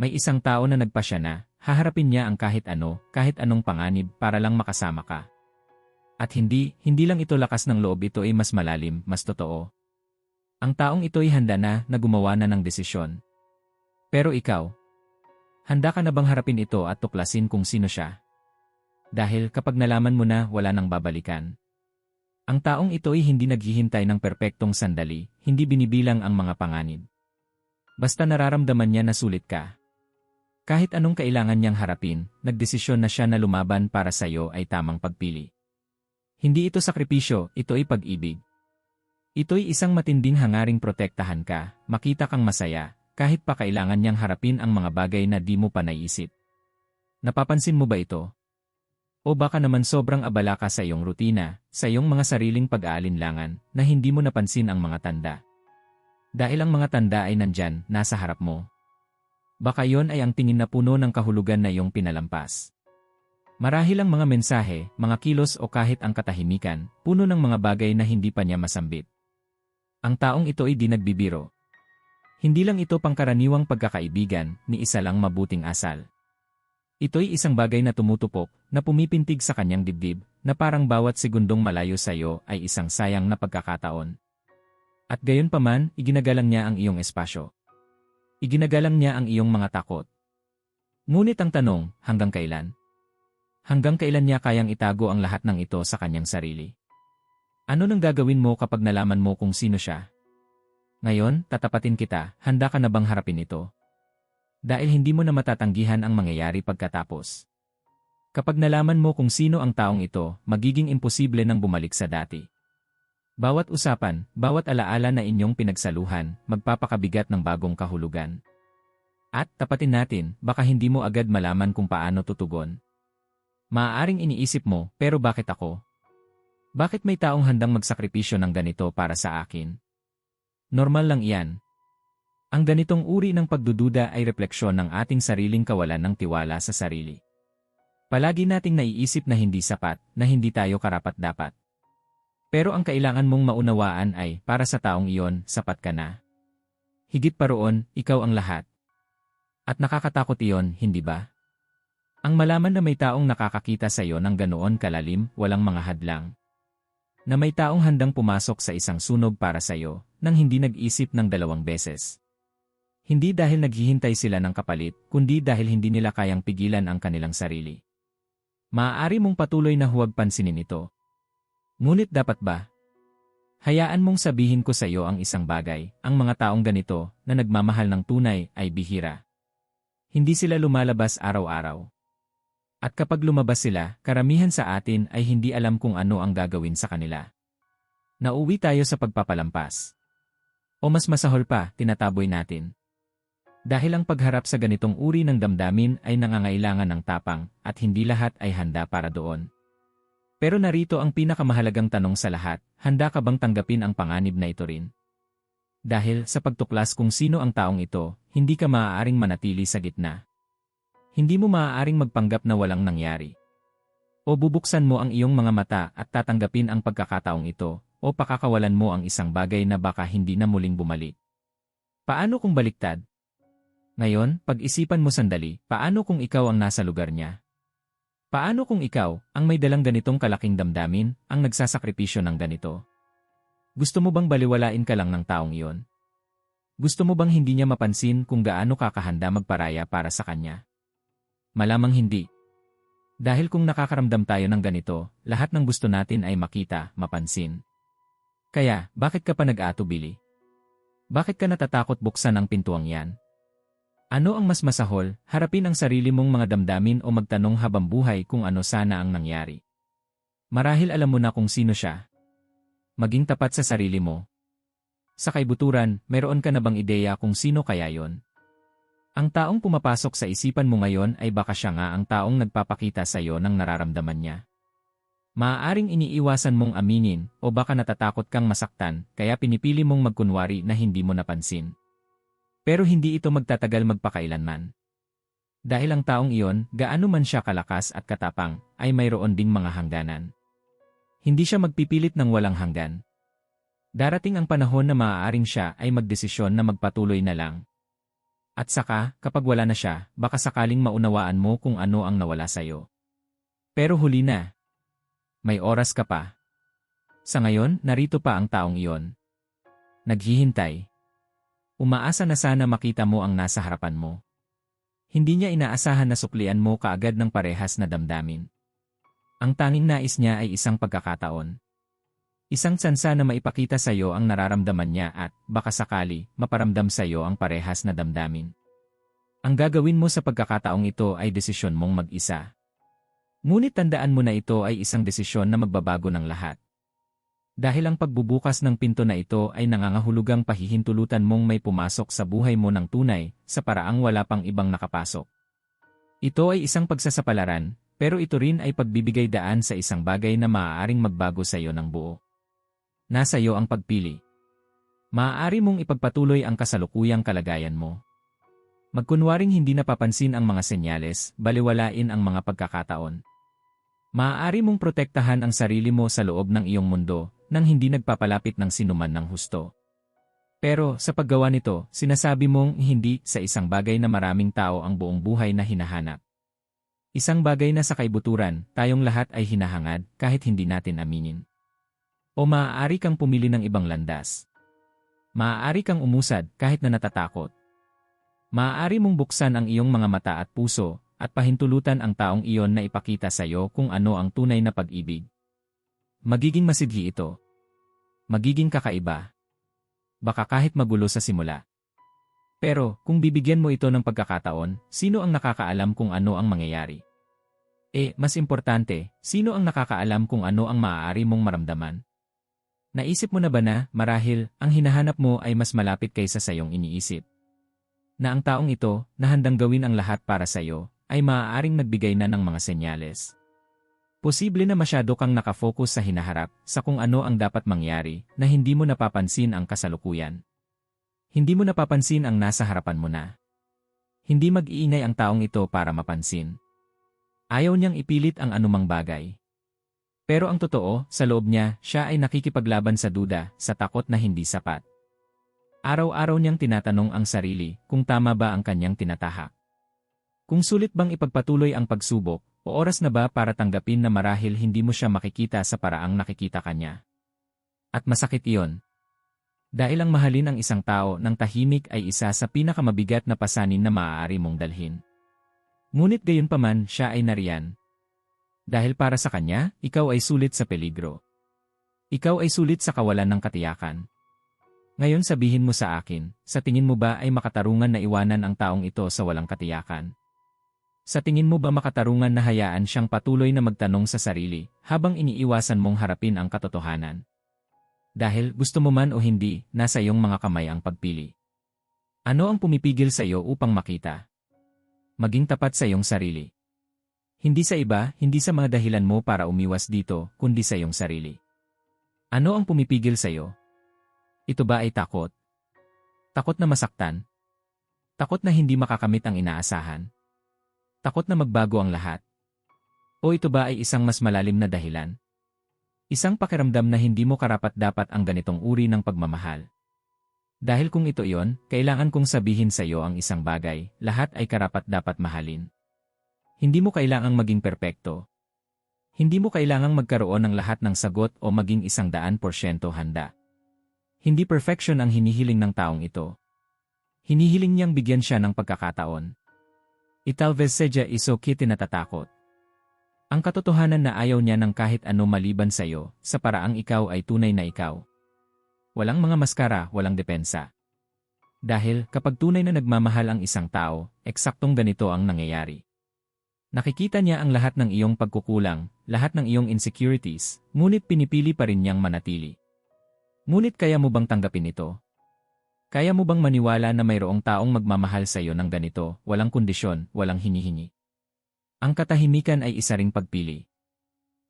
May isang tao na nagpasya na, haharapin niya ang kahit ano, kahit anong panganib para lang makasama ka. At hindi, hindi lang ito lakas ng loob ito ay mas malalim, mas totoo. Ang taong ito ay handa na na gumawa na ng desisyon. Pero ikaw, handa ka na bang harapin ito at tuklasin kung sino siya? Dahil kapag nalaman mo na wala nang babalikan. Ang taong ito ay hindi naghihintay ng perpektong sandali, hindi binibilang ang mga panganib. Basta nararamdaman niya na sulit ka. Kahit anong kailangan niyang harapin, nagdesisyon na siya na lumaban para sa iyo ay tamang pagpili. Hindi ito sakripisyo, ito ay pag-ibig. Ito'y isang matinding hangaring protektahan ka, makita kang masaya, kahit pa kailangan niyang harapin ang mga bagay na di mo pa naisip. Napapansin mo ba ito? O baka naman sobrang abala ka sa iyong rutina, sa iyong mga sariling pag-aalinlangan, na hindi mo napansin ang mga tanda. Dahil ang mga tanda ay nandyan, nasa harap mo. Baka yon ay ang tingin na puno ng kahulugan na iyong pinalampas. Marahil ang mga mensahe, mga kilos o kahit ang katahimikan, puno ng mga bagay na hindi pa niya masambit. Ang taong ito ay di nagbibiro. Hindi lang ito pangkaraniwang pagkakaibigan, ni isa lang mabuting asal. Ito'y isang bagay na tumutupok, na pumipintig sa kanyang dibdib, na parang bawat segundong malayo sa iyo ay isang sayang na pagkakataon. At gayon paman, iginagalang niya ang iyong espasyo. Iginagalang niya ang iyong mga takot. Ngunit ang tanong, hanggang kailan? Hanggang kailan niya kayang itago ang lahat ng ito sa kanyang sarili? Ano nang gagawin mo kapag nalaman mo kung sino siya? Ngayon, tatapatin kita, handa ka na bang harapin ito? Dahil hindi mo na matatanggihan ang mangyayari pagkatapos. Kapag nalaman mo kung sino ang taong ito, magiging imposible nang bumalik sa dati. Bawat usapan, bawat alaala na inyong pinagsaluhan, magpapakabigat ng bagong kahulugan. At tapatin natin, baka hindi mo agad malaman kung paano tutugon. Maaaring iniisip mo, pero bakit ako? Bakit may taong handang magsakripisyo ng ganito para sa akin? Normal lang iyan. Ang ganitong uri ng pagdududa ay refleksyon ng ating sariling kawalan ng tiwala sa sarili. Palagi nating naiisip na hindi sapat, na hindi tayo karapat-dapat. Pero ang kailangan mong maunawaan ay, para sa taong iyon, sapat ka na. Higit pa roon, ikaw ang lahat. At nakakatakot iyon, hindi ba? Ang malaman na may taong nakakakita sa iyo ng ganoon kalalim, walang mga hadlang na may taong handang pumasok sa isang sunog para sa iyo, nang hindi nag-isip ng dalawang beses. Hindi dahil naghihintay sila ng kapalit, kundi dahil hindi nila kayang pigilan ang kanilang sarili. Maaari mong patuloy na huwag pansinin ito. Ngunit dapat ba? Hayaan mong sabihin ko sa iyo ang isang bagay, ang mga taong ganito, na nagmamahal ng tunay, ay bihira. Hindi sila lumalabas araw-araw. At kapag lumabas sila, karamihan sa atin ay hindi alam kung ano ang gagawin sa kanila. Nauwi tayo sa pagpapalampas. O mas masahol pa, tinataboy natin. Dahil ang pagharap sa ganitong uri ng damdamin ay nangangailangan ng tapang at hindi lahat ay handa para doon. Pero narito ang pinakamahalagang tanong sa lahat, handa ka bang tanggapin ang panganib na ito rin? Dahil sa pagtuklas kung sino ang taong ito, hindi ka maaaring manatili sa gitna. Hindi mo maaaring magpanggap na walang nangyari. O bubuksan mo ang iyong mga mata at tatanggapin ang pagkakataong ito, o pakakawalan mo ang isang bagay na baka hindi na muling bumalik. Paano kung baliktad? Ngayon, pag-isipan mo sandali, paano kung ikaw ang nasa lugar niya? Paano kung ikaw, ang may dalang ganitong kalaking damdamin, ang nagsasakripisyo ng ganito? Gusto mo bang baliwalain ka lang ng taong iyon? Gusto mo bang hindi niya mapansin kung gaano kakahanda magparaya para sa kanya? Malamang hindi. Dahil kung nakakaramdam tayo ng ganito, lahat ng gusto natin ay makita, mapansin. Kaya, bakit ka pa nag-atubili? Bakit ka natatakot buksan ang pintuang yan? Ano ang mas masahol, harapin ang sarili mong mga damdamin o magtanong habang buhay kung ano sana ang nangyari? Marahil alam mo na kung sino siya. Maging tapat sa sarili mo. Sa kaibuturan, meron ka na bang ideya kung sino kaya yon? Ang taong pumapasok sa isipan mo ngayon ay baka siya nga ang taong nagpapakita sa iyo ng nararamdaman niya. Maaaring iniiwasan mong aminin o baka natatakot kang masaktan kaya pinipili mong magkunwari na hindi mo napansin. Pero hindi ito magtatagal magpakailanman. Dahil ang taong iyon, gaano man siya kalakas at katapang, ay mayroon ding mga hangganan. Hindi siya magpipilit ng walang hanggan. Darating ang panahon na maaaring siya ay magdesisyon na magpatuloy na lang At saka, kapag wala na siya, baka sakaling maunawaan mo kung ano ang nawala sa'yo. Pero huli na. May oras ka pa. Sa ngayon, narito pa ang taong iyon. Naghihintay. Umaasa na sana makita mo ang nasa harapan mo. Hindi niya inaasahan na suklian mo kaagad ng parehas na damdamin. Ang tanging nais niya ay isang pagkakataon. Isang tsansa na maipakita sa iyo ang nararamdaman niya at, baka sakali, maparamdam sa iyo ang parehas na damdamin. Ang gagawin mo sa pagkakataong ito ay desisyon mong mag-isa. Ngunit tandaan mo na ito ay isang desisyon na magbabago ng lahat. Dahil ang pagbubukas ng pinto na ito ay nangangahulugang pahihintulutan mong may pumasok sa buhay mo ng tunay, sa paraang wala pang ibang nakapasok. Ito ay isang pagsasapalaran, pero ito rin ay pagbibigay daan sa isang bagay na maaaring magbago sa iyo ng buo. Nasa iyo ang pagpili. Maaari mong ipagpatuloy ang kasalukuyang kalagayan mo. Magkunwaring hindi napapansin ang mga senyales, baliwalain ang mga pagkakataon. Maaari mong protektahan ang sarili mo sa loob ng iyong mundo nang hindi nagpapalapit ng sinuman ng husto. Pero sa paggawa nito, sinasabi mong hindi sa isang bagay na maraming tao ang buong buhay na hinahanap. Isang bagay na sa kaibuturan, tayong lahat ay hinahangad kahit hindi natin aminin. O maaari kang pumili ng ibang landas. Maaari kang umusad kahit na natatakot. Maaari mong buksan ang iyong mga mata at puso at pahintulutan ang taong iyon na ipakita sa iyo kung ano ang tunay na pag-ibig. Magiging masidhi ito. Magiging kakaiba. Baka kahit magulo sa simula. Pero, kung bibigyan mo ito ng pagkakataon, sino ang nakakaalam kung ano ang mangyayari? Eh, mas importante, sino ang nakakaalam kung ano ang maaari mong maramdaman? Naisip mo na ba na, marahil, ang hinahanap mo ay mas malapit kaysa sa iyong iniisip? Na ang taong ito, na handang gawin ang lahat para sa iyo, ay maaaring nagbigay na ng mga senyales. Posible na masyado kang nakafocus sa hinaharap, sa kung ano ang dapat mangyari, na hindi mo napapansin ang kasalukuyan. Hindi mo napapansin ang nasa harapan mo na. Hindi mag-iingay ang taong ito para mapansin. Ayaw niyang ipilit ang anumang bagay. Pero ang totoo, sa loob niya, siya ay nakikipaglaban sa duda, sa takot na hindi sapat. Araw-araw niyang tinatanong ang sarili kung tama ba ang kanyang tinatahak. Kung sulit bang ipagpatuloy ang pagsubok, o oras na ba para tanggapin na marahil hindi mo siya makikita sa paraang nakikita kanya. At masakit iyon. Dahil ang mahalin ang isang tao ng tahimik ay isa sa pinakamabigat na pasanin na maaari mong dalhin. Ngunit gayon paman siya ay nariyan, dahil para sa kanya, ikaw ay sulit sa peligro. Ikaw ay sulit sa kawalan ng katiyakan. Ngayon sabihin mo sa akin, sa tingin mo ba ay makatarungan na iwanan ang taong ito sa walang katiyakan? Sa tingin mo ba makatarungan na hayaan siyang patuloy na magtanong sa sarili habang iniiwasan mong harapin ang katotohanan? Dahil gusto mo man o hindi, nasa iyong mga kamay ang pagpili. Ano ang pumipigil sa iyo upang makita? Maging tapat sa iyong sarili. Hindi sa iba, hindi sa mga dahilan mo para umiwas dito, kundi sa iyong sarili. Ano ang pumipigil sa iyo? Ito ba ay takot? Takot na masaktan? Takot na hindi makakamit ang inaasahan? Takot na magbago ang lahat? O ito ba ay isang mas malalim na dahilan? Isang pakiramdam na hindi mo karapat-dapat ang ganitong uri ng pagmamahal. Dahil kung ito iyon, kailangan kong sabihin sa iyo ang isang bagay, lahat ay karapat-dapat mahalin. Hindi mo kailangang maging perpekto. Hindi mo kailangang magkaroon ng lahat ng sagot o maging isang daan porsyento handa. Hindi perfection ang hinihiling ng taong ito. Hinihiling niyang bigyan siya ng pagkakataon. Italvez sedya iso kiti natatakot. Ang katotohanan na ayaw niya ng kahit ano maliban sa iyo, sa paraang ikaw ay tunay na ikaw. Walang mga maskara, walang depensa. Dahil kapag tunay na nagmamahal ang isang tao, eksaktong ganito ang nangyayari. Nakikita niya ang lahat ng iyong pagkukulang, lahat ng iyong insecurities, ngunit pinipili pa rin niyang manatili. Ngunit kaya mo bang tanggapin ito? Kaya mo bang maniwala na mayroong taong magmamahal sa iyo ng ganito, walang kondisyon, walang hinihingi? Ang katahimikan ay isa ring pagpili.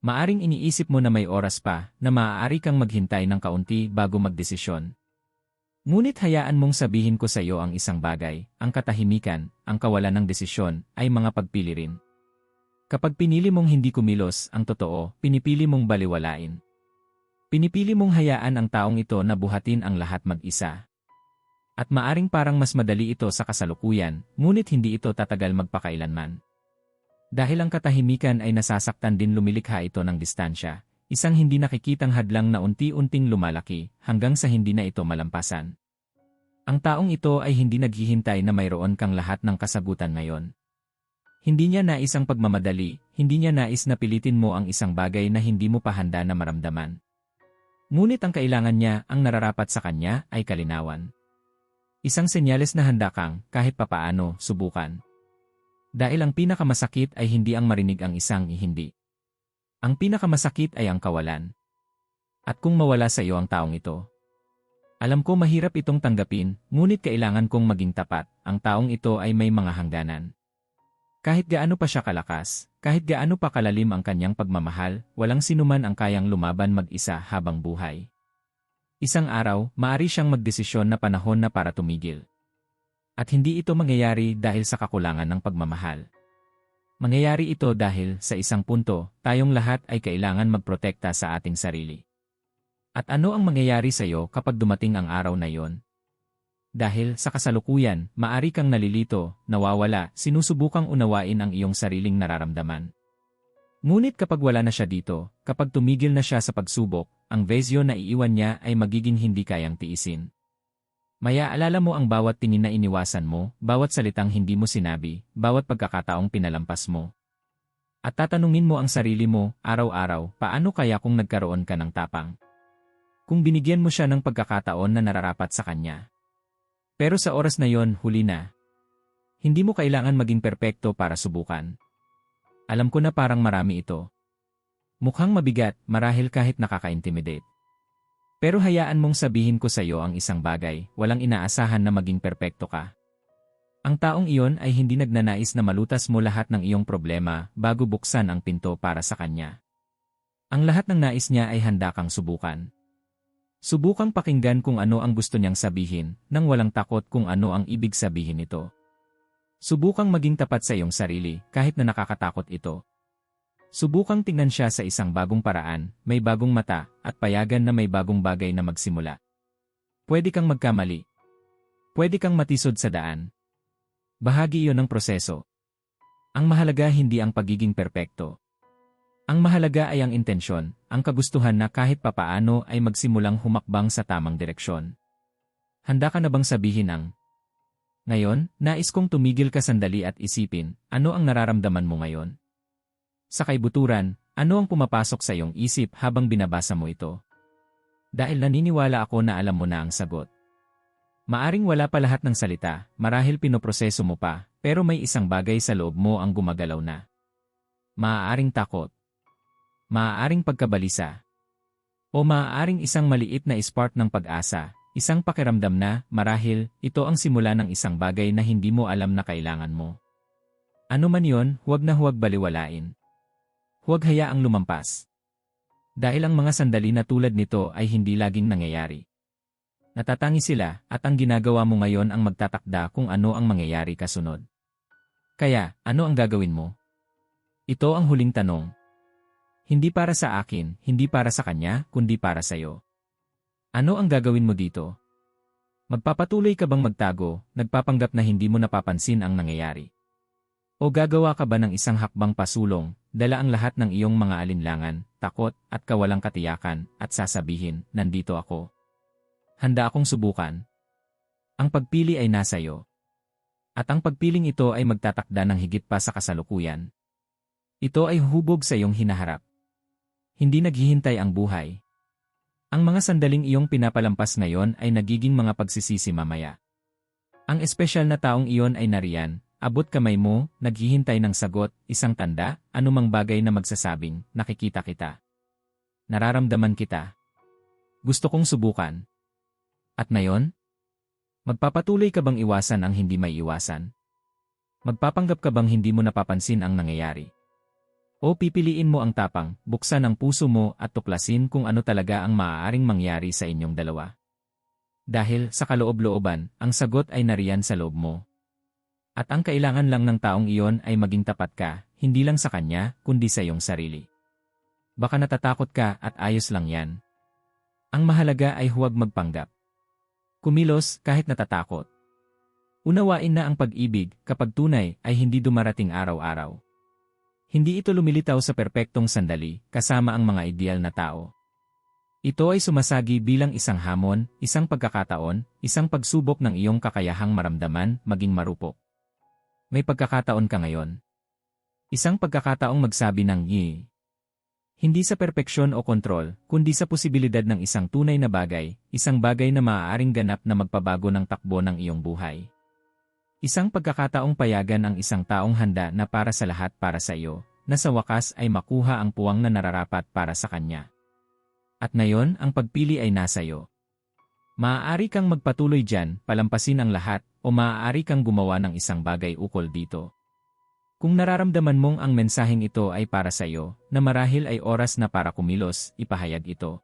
Maaring iniisip mo na may oras pa, na maaari kang maghintay ng kaunti bago magdesisyon. Ngunit hayaan mong sabihin ko sa iyo ang isang bagay, ang katahimikan, ang kawalan ng desisyon, ay mga pagpili rin. Kapag pinili mong hindi kumilos ang totoo, pinipili mong baliwalain. Pinipili mong hayaan ang taong ito na buhatin ang lahat mag-isa. At maaring parang mas madali ito sa kasalukuyan, ngunit hindi ito tatagal magpakailanman. Dahil ang katahimikan ay nasasaktan din lumilikha ito ng distansya, isang hindi nakikitang hadlang na unti-unting lumalaki hanggang sa hindi na ito malampasan. Ang taong ito ay hindi naghihintay na mayroon kang lahat ng kasagutan ngayon. Hindi niya nais ang pagmamadali, hindi niya nais na pilitin mo ang isang bagay na hindi mo pa handa na maramdaman. Ngunit ang kailangan niya, ang nararapat sa kanya, ay kalinawan. Isang senyales na handa kang, kahit papaano, subukan. Dahil ang pinakamasakit ay hindi ang marinig ang isang hindi. Ang pinakamasakit ay ang kawalan. At kung mawala sa iyo ang taong ito. Alam ko mahirap itong tanggapin, ngunit kailangan kong maging tapat, ang taong ito ay may mga hangganan. Kahit gaano pa siya kalakas, kahit gaano pa kalalim ang kanyang pagmamahal, walang sinuman ang kayang lumaban mag-isa habang buhay. Isang araw, maari siyang magdesisyon na panahon na para tumigil. At hindi ito mangyayari dahil sa kakulangan ng pagmamahal. Mangyayari ito dahil, sa isang punto, tayong lahat ay kailangan magprotekta sa ating sarili. At ano ang mangyayari sa iyo kapag dumating ang araw na yon? Dahil sa kasalukuyan, maari kang nalilito, nawawala, sinusubukang unawain ang iyong sariling nararamdaman. Ngunit kapag wala na siya dito, kapag tumigil na siya sa pagsubok, ang vezyo na iiwan niya ay magiging hindi kayang tiisin. Maya alala mo ang bawat tingin na iniwasan mo, bawat salitang hindi mo sinabi, bawat pagkakataong pinalampas mo. At tatanungin mo ang sarili mo, araw-araw, paano kaya kung nagkaroon ka ng tapang? Kung binigyan mo siya ng pagkakataon na nararapat sa kanya. Pero sa oras na yon, huli na. Hindi mo kailangan maging perpekto para subukan. Alam ko na parang marami ito. Mukhang mabigat, marahil kahit nakaka-intimidate. Pero hayaan mong sabihin ko sa iyo ang isang bagay, walang inaasahan na maging perpekto ka. Ang taong iyon ay hindi nagnanais na malutas mo lahat ng iyong problema bago buksan ang pinto para sa kanya. Ang lahat ng nais niya ay handa kang subukan. Subukang pakinggan kung ano ang gusto niyang sabihin, nang walang takot kung ano ang ibig sabihin nito. Subukang maging tapat sa iyong sarili, kahit na nakakatakot ito. Subukang tingnan siya sa isang bagong paraan, may bagong mata, at payagan na may bagong bagay na magsimula. Pwede kang magkamali. Pwede kang matisod sa daan. Bahagi iyon ng proseso. Ang mahalaga hindi ang pagiging perpekto, ang mahalaga ay ang intensyon, ang kagustuhan na kahit papaano ay magsimulang humakbang sa tamang direksyon. Handa ka na bang sabihin ang, Ngayon, nais kong tumigil ka sandali at isipin, ano ang nararamdaman mo ngayon? Sa kaibuturan, ano ang pumapasok sa iyong isip habang binabasa mo ito? Dahil naniniwala ako na alam mo na ang sagot. Maaring wala pa lahat ng salita, marahil pinoproseso mo pa, pero may isang bagay sa loob mo ang gumagalaw na. Maaaring takot, maaaring pagkabalisa. O maaaring isang maliit na spark ng pag-asa, isang pakiramdam na, marahil, ito ang simula ng isang bagay na hindi mo alam na kailangan mo. Ano man yon, huwag na huwag baliwalain. Huwag hayaang lumampas. Dahil ang mga sandali na tulad nito ay hindi laging nangyayari. Natatangi sila at ang ginagawa mo ngayon ang magtatakda kung ano ang mangyayari kasunod. Kaya, ano ang gagawin mo? Ito ang huling tanong, hindi para sa akin, hindi para sa kanya, kundi para sa iyo. Ano ang gagawin mo dito? Magpapatuloy ka bang magtago, nagpapanggap na hindi mo napapansin ang nangyayari? O gagawa ka ba ng isang hakbang pasulong, dala ang lahat ng iyong mga alinlangan, takot, at kawalang katiyakan, at sasabihin, nandito ako. Handa akong subukan. Ang pagpili ay nasa iyo. At ang pagpiling ito ay magtatakda ng higit pa sa kasalukuyan. Ito ay hubog sa iyong hinaharap. Hindi naghihintay ang buhay. Ang mga sandaling iyong pinapalampas ngayon ay nagiging mga pagsisisi mamaya. Ang espesyal na taong iyon ay nariyan, abot kamay mo, naghihintay ng sagot, isang tanda, anumang bagay na magsasabing, nakikita kita. Nararamdaman kita. Gusto kong subukan. At ngayon? Magpapatuloy ka bang iwasan ang hindi may iwasan? Magpapanggap ka bang hindi mo napapansin ang nangyayari? O pipiliin mo ang tapang, buksan ang puso mo at tuklasin kung ano talaga ang maaaring mangyari sa inyong dalawa. Dahil sa kaloob-looban, ang sagot ay nariyan sa loob mo. At ang kailangan lang ng taong iyon ay maging tapat ka, hindi lang sa kanya, kundi sa iyong sarili. Baka natatakot ka at ayos lang yan. Ang mahalaga ay huwag magpanggap. Kumilos kahit natatakot. Unawain na ang pag-ibig kapag tunay ay hindi dumarating araw-araw. Hindi ito lumilitaw sa perpektong sandali kasama ang mga ideal na tao. Ito ay sumasagi bilang isang hamon, isang pagkakataon, isang pagsubok ng iyong kakayahang maramdaman, maging marupok. May pagkakataon ka ngayon. Isang pagkakataong magsabi ng yi. Hindi sa perpeksyon o kontrol, kundi sa posibilidad ng isang tunay na bagay, isang bagay na maaaring ganap na magpabago ng takbo ng iyong buhay. Isang pagkakataong payagan ang isang taong handa na para sa lahat para sa iyo, na sa wakas ay makuha ang puwang na nararapat para sa kanya. At ngayon, ang pagpili ay nasa iyo. Maaari kang magpatuloy dyan, palampasin ang lahat, o maaari kang gumawa ng isang bagay ukol dito. Kung nararamdaman mong ang mensaheng ito ay para sa iyo, na marahil ay oras na para kumilos, ipahayag ito.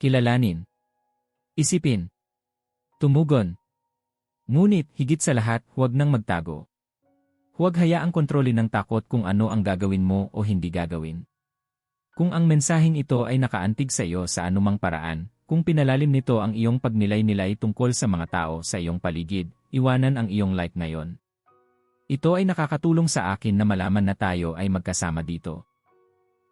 Kilalanin. Isipin. Tumugon. Ngunit, higit sa lahat, huwag nang magtago. Huwag hayaang kontrolin ng takot kung ano ang gagawin mo o hindi gagawin. Kung ang mensaheng ito ay nakaantig sa iyo sa anumang paraan, kung pinalalim nito ang iyong pagnilay-nilay tungkol sa mga tao sa iyong paligid, iwanan ang iyong like ngayon. Ito ay nakakatulong sa akin na malaman na tayo ay magkasama dito.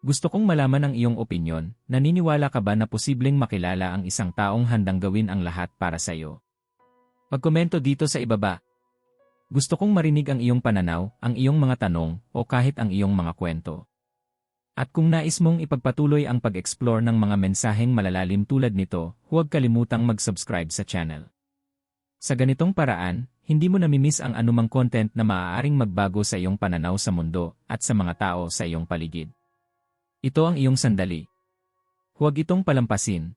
Gusto kong malaman ang iyong opinyon, naniniwala ka ba na posibleng makilala ang isang taong handang gawin ang lahat para sa iyo? Pagkomento dito sa ibaba. Gusto kong marinig ang iyong pananaw, ang iyong mga tanong, o kahit ang iyong mga kwento. At kung nais mong ipagpatuloy ang pag-explore ng mga mensaheng malalalim tulad nito, huwag kalimutang mag-subscribe sa channel. Sa ganitong paraan, hindi mo namimiss ang anumang content na maaaring magbago sa iyong pananaw sa mundo at sa mga tao sa iyong paligid. Ito ang iyong sandali. Huwag itong palampasin,